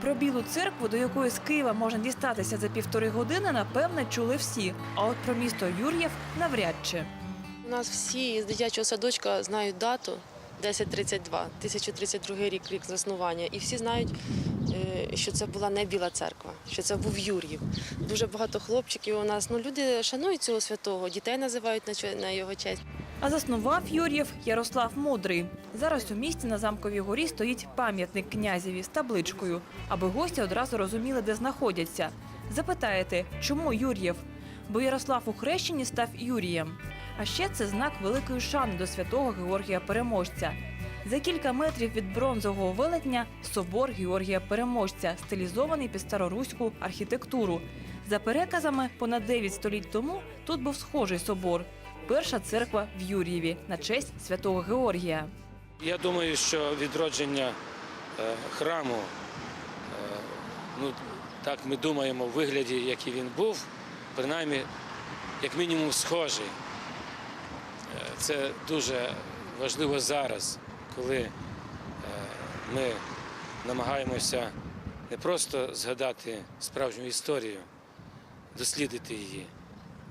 Про білу церкву, до якої з Києва можна дістатися за півтори години, напевне, чули всі. А от про місто Юр'єв навряд чи. У нас всі з дитячого садочка знають дату 1032, 1032 рік, рік заснування. І всі знають, е, що це була не Біла церква, що це був Юр'їв. Дуже багато хлопчиків у нас. Ну, люди шанують цього святого, дітей називають на його честь. А заснував Юр'єв Ярослав Мудрий. Зараз у місті на замковій горі стоїть пам'ятник князеві з табличкою, аби гості одразу розуміли, де знаходяться. Запитаєте, чому Юр'єв? Бо Ярослав у хрещенні став Юрієм. А ще це знак великої шани до святого Георгія Переможця. За кілька метрів від бронзового велетня собор Георгія Переможця, стилізований під староруську архітектуру. За переказами, понад 9 століть тому тут був схожий собор. Перша церква в Юр'єві на честь святого Георгія. Я думаю, що відродження е, храму, е, ну так ми думаємо, в вигляді, який він був, принаймні, як мінімум, схожий. Е, Це дуже важливо зараз, коли ми намагаємося не просто згадати справжню історію, дослідити її,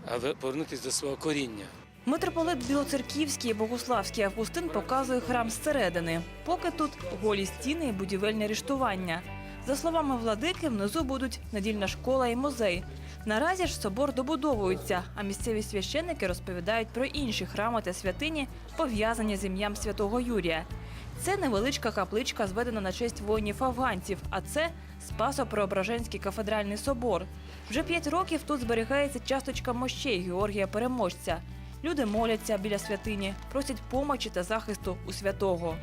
а повернутися до свого коріння. Митрополит Білоцерківський і Богославський Августин показує храм зсередини. Поки тут голі стіни і будівельне ріштування. За словами владики, внизу будуть недільна школа і музей. Наразі ж собор добудовується, а місцеві священники розповідають про інші храми та святині, пов'язані з ім'ям святого Юрія. Це невеличка капличка, зведена на честь воїнів-афганців, а це Спасо-Преображенський кафедральний собор. Вже п'ять років тут зберігається часточка мощей Георгія Переможця. Люди моляться біля святині, просять помочі та захисту у святого.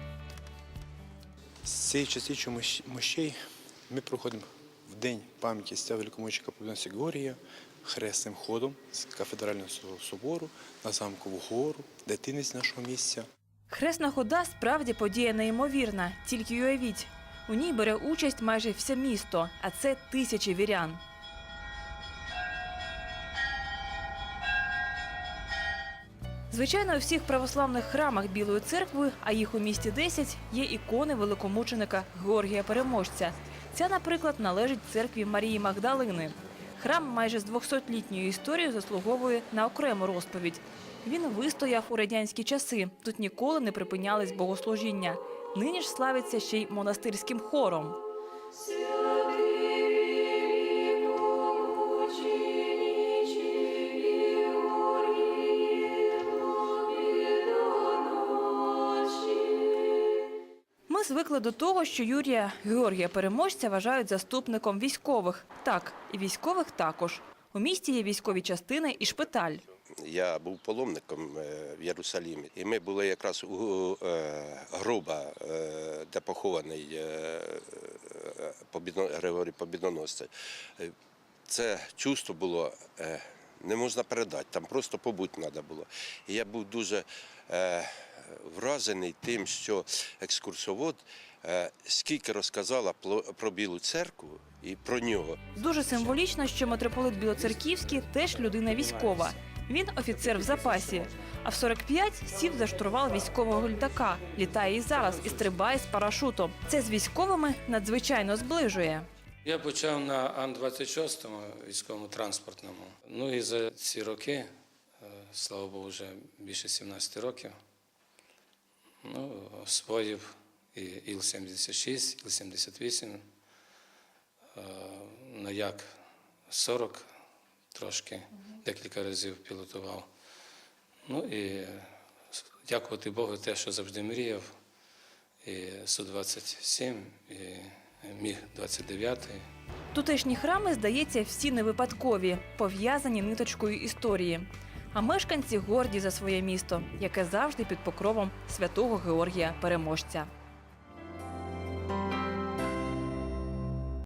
З цієї частичі мощей ми проходимо в день пам'яті стя великомученика Побідонця Георгія хресним ходом з кафедрального собору на замкову гору, дитинець нашого місця. Хресна хода справді подія неймовірна, тільки уявіть. У ній бере участь майже все місто, а це тисячі вірян. Звичайно, у всіх православних храмах Білої церкви, а їх у місті 10, є ікони великомученика Георгія Переможця. Ця, наприклад, належить церкві Марії Магдалини. Храм майже з 200-літньою історією заслуговує на окрему розповідь. Він вистояв у радянські часи. Тут ніколи не припинялись богослужіння. Нині ж славиться ще й монастирським хором. Звикли до того, що Юрія Георгія Переможця вважають заступником військових. Так, і військових також. У місті є військові частини і шпиталь. Я був паломником е, в Єрусалімі, і ми були якраз у е, гроба, е, де похований Григорій Побідоносцей. Е, Це чувство було не можна передати, там просто побути треба було. І я був дуже вражений тим, що екскурсовод е, скільки розказала пло- про Білу церкву і про нього. Дуже символічно, що митрополит Білоцерківський теж людина військова. Він офіцер в запасі. А в 45 сів за штурвал військового літака. Літає і зараз і стрибає з парашутом. Це з військовими надзвичайно зближує. Я почав на Ан-26 військовому транспортному. Ну і за ці роки, е, слава Богу, вже більше 17 років, ну, освоїв і Іл-76, Іл-78, е, на Як-40 трошки, декілька разів пілотував. Ну і дякувати Богу те, що завжди мріяв. І Су-27, і Міг-29. Тутешні храми, здається, всі не випадкові, пов'язані ниточкою історії. А мешканці горді за своє місто, яке завжди під покровом святого Георгія Переможця.